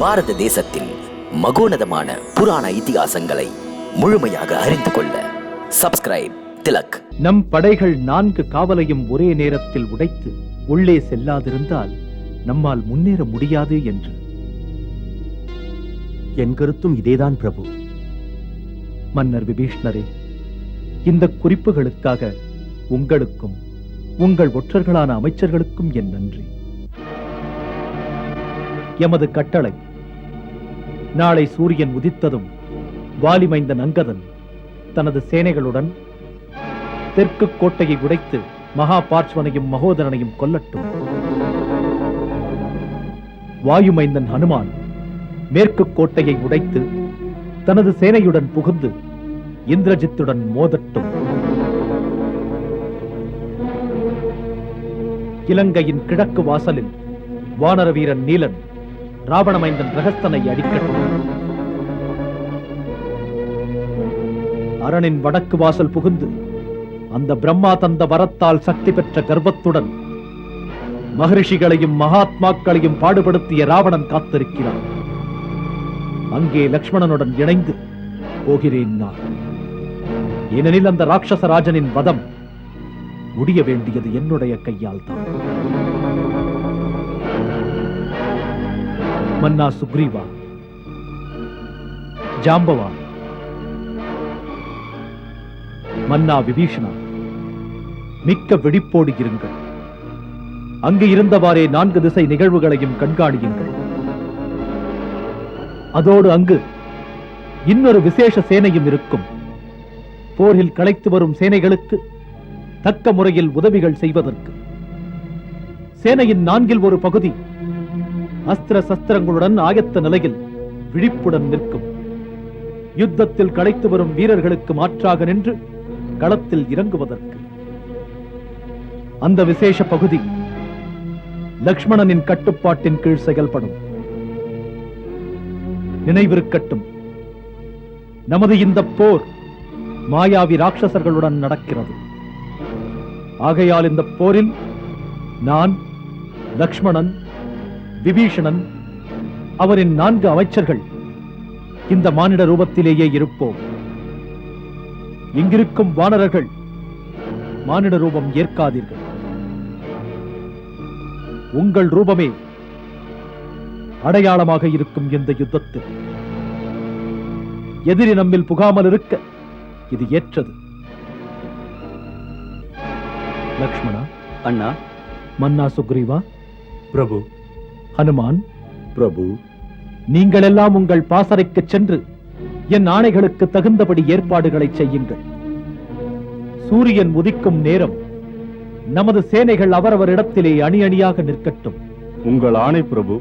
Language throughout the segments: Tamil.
பாரத தேசத்தின் மகோனதமான புராண இதிகாசங்களை முழுமையாக அறிந்து கொள்ள சப்ஸ்கிரைப் திலக். நம் படைகள் நான்கு காவலையும் ஒரே நேரத்தில் உடைத்து உள்ளே செல்லாதிருந்தால் நம்மால் முன்னேற முடியாது என்று. என் கருத்தும் இதேதான் பிரபு. மன்னர் விபீஷ்ணரே இந்த குறிப்புகளுக்காக உங்களுக்கும் உங்கள் ஒற்றர்களான அமைச்சர்களுக்கும் என் நன்றி. எமது கட்டளை நாளை சூரியன் உதித்ததும் வாலிமைந்த அங்கதன் தனது சேனைகளுடன் தெற்கு கோட்டையை உடைத்து மகா பார்ச்வனையும் மகோதரனையும் கொல்லட்டும். வாயுமைந்தன் ஹனுமான் மேற்கு கோட்டையை உடைத்து தனது சேனையுடன் புகுந்து இந்திரஜித்துடன் மோதட்டும். இலங்கையின் கிழக்கு வாசலில் வானர வீரன் நீலன் ராவணமைந்தன் ரகஸ்தனை அடிக்கட்டும். அரணின் வடக்கு வாசல் புகுந்து அந்த பிரம்மா தந்த வரத்தால் சக்தி பெற்ற கர்வத்துடன் மகரிஷிகளையும் மகாத்மாக்களையும் பாடுபடுத்திய ராவணன் காத்திருக்கிறான். அங்கே லக்ஷ்மணனுடன் இணைந்து போகிறேன் நான். ஏனெனில் அந்த ராட்சசராஜனின் வதம் முடிய வேண்டியது என்னுடைய கையால் தான் மன்னா சுக்ரீவா. ஜாம்பவா. மன்னா விபீஷணா. மிக்க வெடிப்போடு இருங்கள். அங்கு இருந்தவாறே நான்கு திசை நிகழ்வுகளையும் கண்காணியுங்கள். அதோடு அங்கு இன்னொரு விசேஷ சேனையும் இருக்கும். போரில் களைத்து வரும் சேனைகளுக்கு தக்க முறையில் உதவிகள் செய்வதற்கு. சேனையின் நான்கில் ஒரு பகுதி அஸ்திர சஸ்திரங்களுடன் ஆயத்த நிலையில் விழிப்புடன் நிற்கும். யுத்தத்தில் களைத்து வரும் வீரர்களுக்கு மாற்றாக நின்று களத்தில் இறங்குவதற்கு. அந்த விசேஷ பகுதி லக்ஷ்மணனின் கட்டுப்பாட்டின் கீழ் செயல்படும். நினைவிருக்கட்டும் நமது இந்த போர் மாயாவி ராட்சசர்களுடன் நடக்கிறது. ஆகையால் இந்த போரில் நான் லக்ஷ்மணன் விபீஷணன் அவரின் நான்கு அமைச்சர்கள் இந்த மானிட ரூபத்திலேயே இருப்போம். இங்கிருக்கும் வானரர்கள் மானிட ரூபம் ஏற்காதீர்கள். உங்கள் ரூபமே அடையாளமாக இருக்கும் இந்த யுத்தத்தில். எதிரி நம்மில் புகாமல் இருக்க இது ஏற்றது. லக்ஷ்மணா அண்ணா. மன்னா சுக்ரீவா பிரபு. ஹனுமான் பிரபு. நீங்கள் எல்லாம் உங்கள் பாசறைக்கு சென்று என் ஆணைகளுக்கு தகுந்தபடி ஏற்பாடுகளை செய்யுங்கள். சூரியன் உதிக்கும் நேரம் நமது சேனைகள் அவரவர் இடத்திலே அணி அணியாக நிற்கட்டும். உங்கள் ஆணை பிரபு.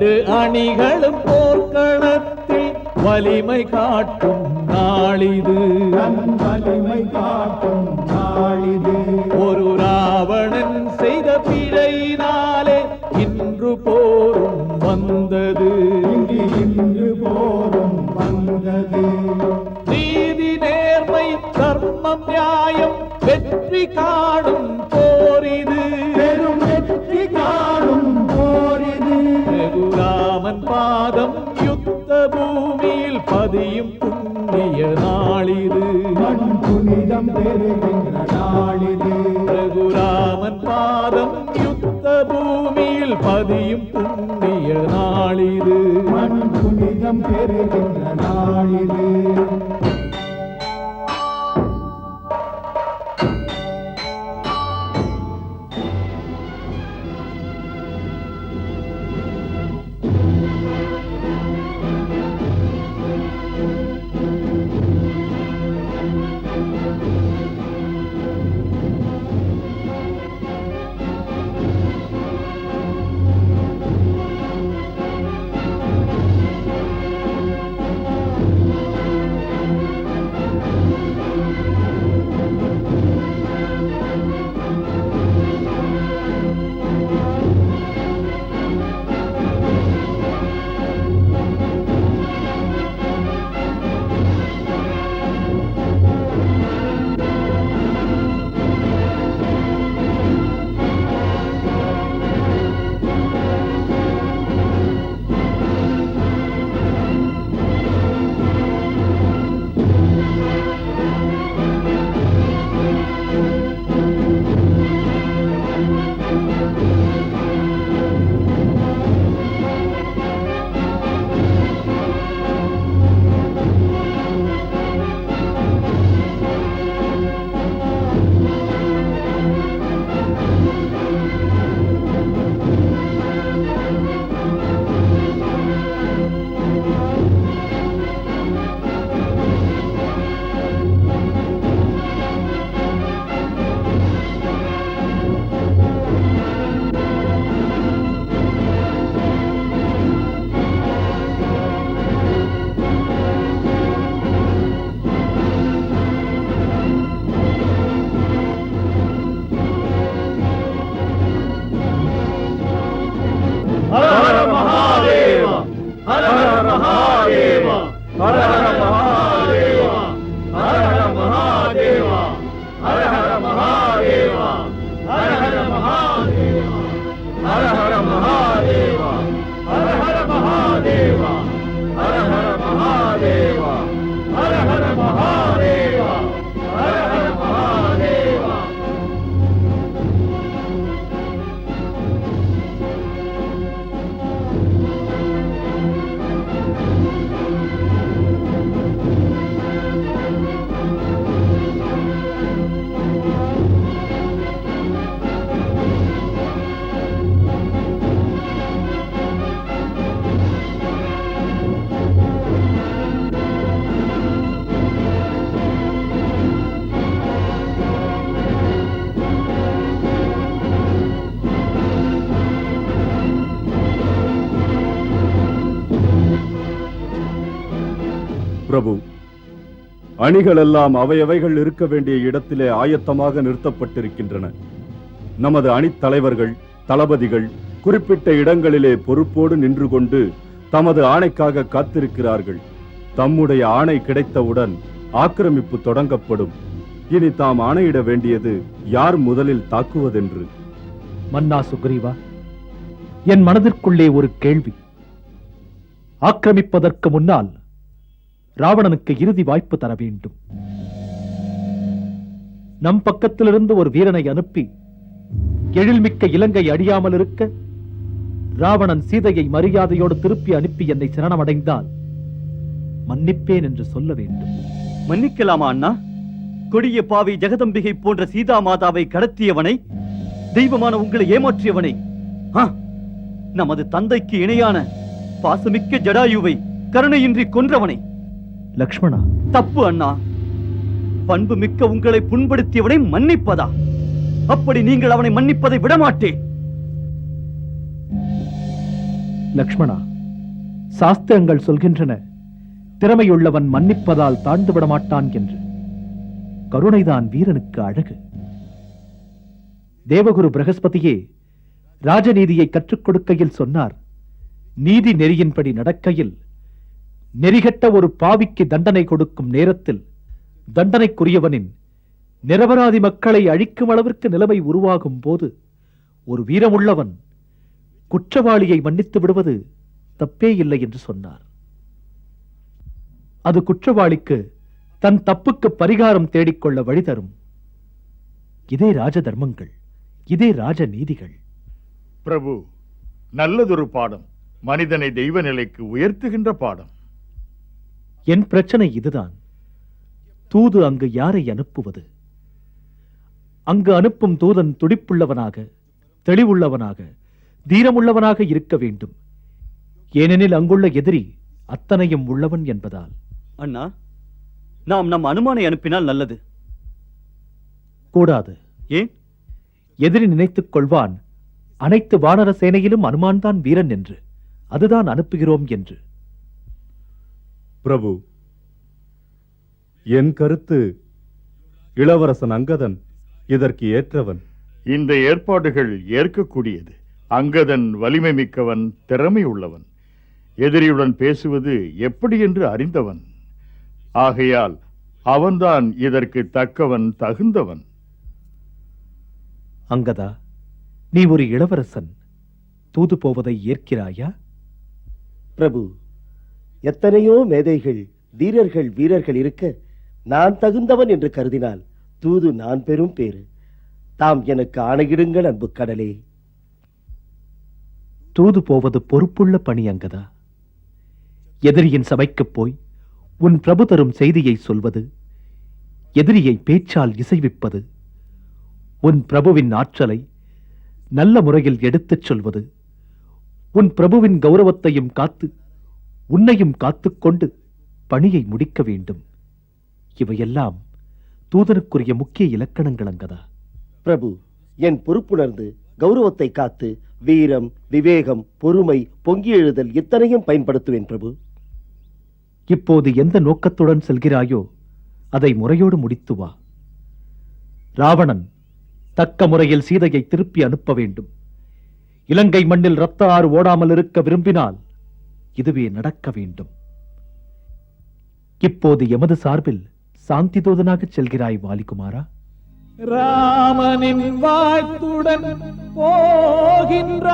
இரண்டு அணிகளும் போர்க்களத்தில் வலிமை காட்டும் நாளிது. வலிமை காட்டும் நாளிது. பெறுகின்ற நாளிது ரகுராமன் பாதம் யுத்த பூமியில் பதியும் புண்ணிய நாளிது. மண் புனிதம் பெறுகின்ற நாளிது. பிரபு அணிகளெல்லாம் அவையவைகள் இருக்க வேண்டிய இடத்திலே ஆயத்தமாக நிறுத்தப்பட்டிருக்கின்றன. நமது அணித்தலைவர்கள் தளபதிகள் குறிப்பிட்ட இடங்களிலே பொறுப்போடு நின்று கொண்டு தமது ஆணைக்காக காத்திருக்கிறார்கள். தம்முடைய ஆணை கிடைத்தவுடன் ஆக்கிரமிப்பு தொடங்கப்படும். இனி தாம் ஆணையிட வேண்டியது யார் முதலில் தாக்குவதென்று. மன்னா சுக்ரீவா என் மனதிற்குள்ளே ஒரு கேள்வி. ஆக்கிரமிப்பதற்கு முன்னால் ராவணனுக்கு இறுதி வாய்ப்பு தர வேண்டும். நம் பக்கத்திலிருந்து ஒரு வீரனை அனுப்பி எழில்மிக்க இலங்கை அடியாமல் இருக்க ராவணன் சீதையை மரியாதையோடு திருப்பி அனுப்பி என்னை சரணமடைந்தால் மன்னிப்பேன் என்று சொல்ல வேண்டும். மன்னிக்கலாமா அண்ணா? கொடிய பாவி ஜெகதம்பிகை போன்ற சீதா மாதாவை கடத்தியவனை தெய்வமான உங்களை ஏமாற்றியவனை ஆ, நமது தந்தைக்கு இணையான பாசமிக்க ஜடாயுவை கருணையின்றி கொன்றவனை லக்ஷ்மணா? தப்பு அண்ணா. பண்பு மிக்க உங்களை புண்படுத்தியவனை மன்னிப்பதா? அப்படி நீங்கள் அவனை மன்னிப்பதை விடமாட்டேன். லக்ஷ்மணா சாஸ்திரங்கள் சொல்கின்றன திறமையுள்ளவன் மன்னிப்பதால் தாழ்ந்து விட மாட்டான் என்று. கருணைதான் வீரனுக்கு அழகு. தேவகுரு பிரகஸ்பதியே ராஜநீதியை கற்றுக் கொடுக்கையில் சொன்னார் நீதி நெறியின்படி நடக்கையில் நெறிகட்ட ஒரு பாவிக்கு தண்டனை கொடுக்கும் நேரத்தில் தண்டனைக்குரியவனின் நிரபராதி மக்களை அழிக்கும் அளவிற்கு நிலைமை உருவாகும் போது ஒரு வீரமுள்ளவன் குற்றவாளியை மன்னித்து விடுவது தப்பே இல்லை என்று சொன்னார். அது குற்றவாளிக்கு தன் தப்புக்கு பரிகாரம் தேடிக்கொள்ள வழி தரும். இதே ராஜ தர்மங்கள் இதே ராஜ நீதிகள் பிரபு நல்லதொரு பாடம் மனிதனை தெய்வ நிலைக்கு உயர்த்துகின்ற பாடம். என் பிரச்சனை இதுதான். தூது அங்கு யாரை அனுப்புவது? அங்கு அனுப்பும் தூதன் துடிப்புள்ளவனாக தெளிவுள்ளவனாக தீரமுள்ளவனாக இருக்க வேண்டும். ஏனெனில் அங்குள்ள எதிரி அத்தனையும் உள்ளவன் என்பதால். அண்ணா நாம் நம் அனுமானை அனுப்பினால் நல்லது. கூடாது. ஏன்? எதிரி நினைத்துக் கொள்வான் அனைத்து வானர சேனையிலும் அனுமான்தான் வீரன் என்று. அதுதான் அனுப்புகிறோம் என்று. பிரபு என் கருத்து இளவரசன் அங்கதன் இதற்கு ஏற்றவன். இந்த ஏற்பாடுகள் ஏற்கக்கூடியது. அங்கதன் வலிமை மிக்கவன் திறமை உள்ளவன். எதிரியுடன் பேசுவது எப்படி என்று அறிந்தவன். ஆகையால் அவன்தான் இதற்கு தக்கவன் தகுந்தவன். அங்கதா நீ ஒரு இளவரசன். தூது போவதை ஏற்கிறாயா? பிரபு எத்தனையோ மேதைகள் தீரர்கள் வீரர்கள் இருக்க நான் தகுந்தவன் என்று கருதினால் தூது நான் பெரும் பேறு. தாம் எனக்கு ஆணையிடுங்கள் அன்பு கடலே. தூது போவது பொறுப்புள்ள பணி அங்கதா? எதிரியின் சபைக்குப் போய் உன் பிரபு தரும் செய்தியை சொல்வது எதிரியை பேச்சால் இசைவிப்பது உன் பிரபுவின் ஆற்றலை நல்ல முறையில் எடுத்துச் சொல்வது உன் பிரபுவின் கௌரவத்தையும் காத்து உன்னையும் காத்துக்கொண்டு பணியை முடிக்க வேண்டும். இவையெல்லாம் தூதனுக்குரிய முக்கிய இலக்கணங்கள் அங்கதா. பிரபு என் பொறுப்புணர்ந்து கௌரவத்தை காத்து வீரம் விவேகம் பொறுமை பொங்கி எழுதல் இத்தனையும் பயன்படுத்துவேன் பிரபு. இப்போது எந்த நோக்கத்துடன் செல்கிறாயோ அதை முறையோடு முடித்து வா. ராவணன் தக்க முறையில் சீதையை திருப்பி அனுப்ப வேண்டும். இலங்கை மண்ணில் இரத்த ஆறு ஓடாமல் இருக்க விரும்பினால் இதுவே நடக்க வேண்டும். இப்போது எமது சார்பில் சாந்தி தோதனாக செல்கிறாய் வாலிகுமாரா. ராமனின் வாழ்த்துடன் போகின்றான்.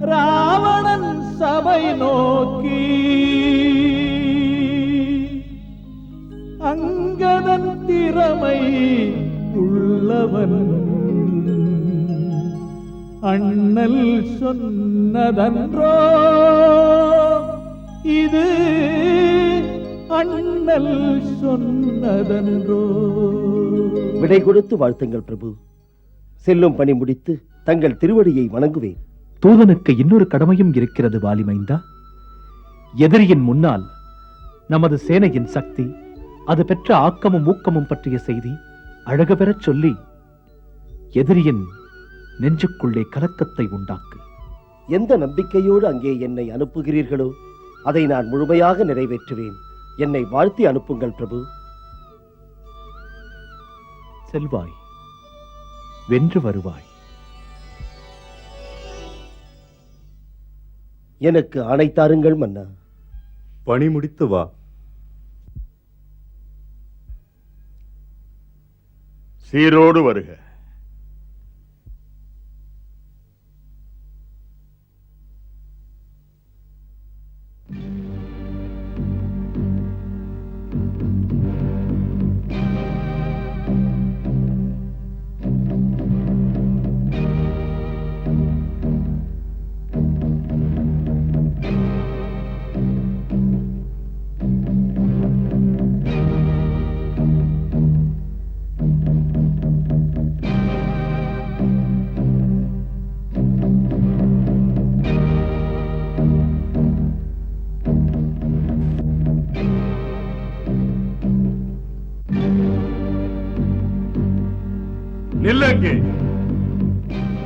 ராவணன் சபை நோக்கி அங்கதன் திறமை உள்ளவன். அண்ணல் சொன்னதன்றோ? இது அண்ணல் சொன்னதன்றோ? விடை கொடுத்து வாழ்த்துங்கள் பிரபு. செல்லும் பணி முடித்து தங்கள் திருவடியை வணங்குவேன். தூதனுக்கு இன்னொரு கடமையும் இருக்கிறது வாலிமைந்தா. எதிரியின் முன்னால் நமது சேனையின் சக்தி அது பெற்ற ஆக்கமும் ஊக்கமும் பற்றிய செய்தி அழகு பெறச் சொல்லி எதிரியின் நெஞ்சுக்குள்ளே கலக்கத்தை உண்டாக்கு. எந்த நம்பிக்கையோடு அங்கே என்னை அனுப்புகிறீர்களோ அதை நான் முழுமையாக நிறைவேற்றுவேன். என்னை வாழ்த்தி அனுப்புங்கள் பிரபு. செல்வாய் வென்று வருவாய். எனக்கு ஆணை தாருங்கள் மன்னா. பணி முடித்து வா. சீரோடு வருக.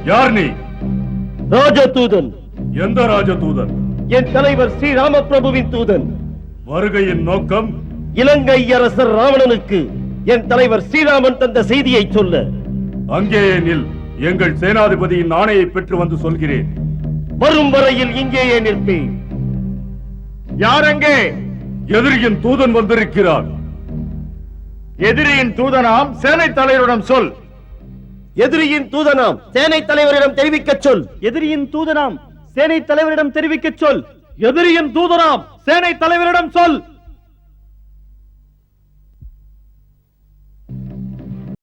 யார் நீ? ராஜதூதன். எந்த ராஜதூதன்? என் தலைவர் ஸ்ரீராம பிரபுவின் தூதன். வருகையின் நோக்கம்? இலங்கை அரசர் ராவணனுக்கு என் தலைவர் ஸ்ரீராமன் தந்த செய்தியை சொல்ல. அங்கேயே நில். எங்கள் சேனாதிபதியின் ஆணையை பெற்று வந்து சொல்கிறேன். வரும் வரையில் இங்கேயே நிற்பேன். யார் அங்கே? எதிரியின் தூதன் வந்திருக்கிறார். எதிரியின் தூதனாம் சேனை தலைவரிடம் சொல். எதிரியின் தூதனாம். சேனை தலைவரிடம் தெரிவிக்கச் சொல். எதிரியின் தூதனாம். சேனை தலைவரிடம் தெரிவிக்கச் சொல். எதிரியின் தூதனாம். சேனை தலைவரிடம் சொல்.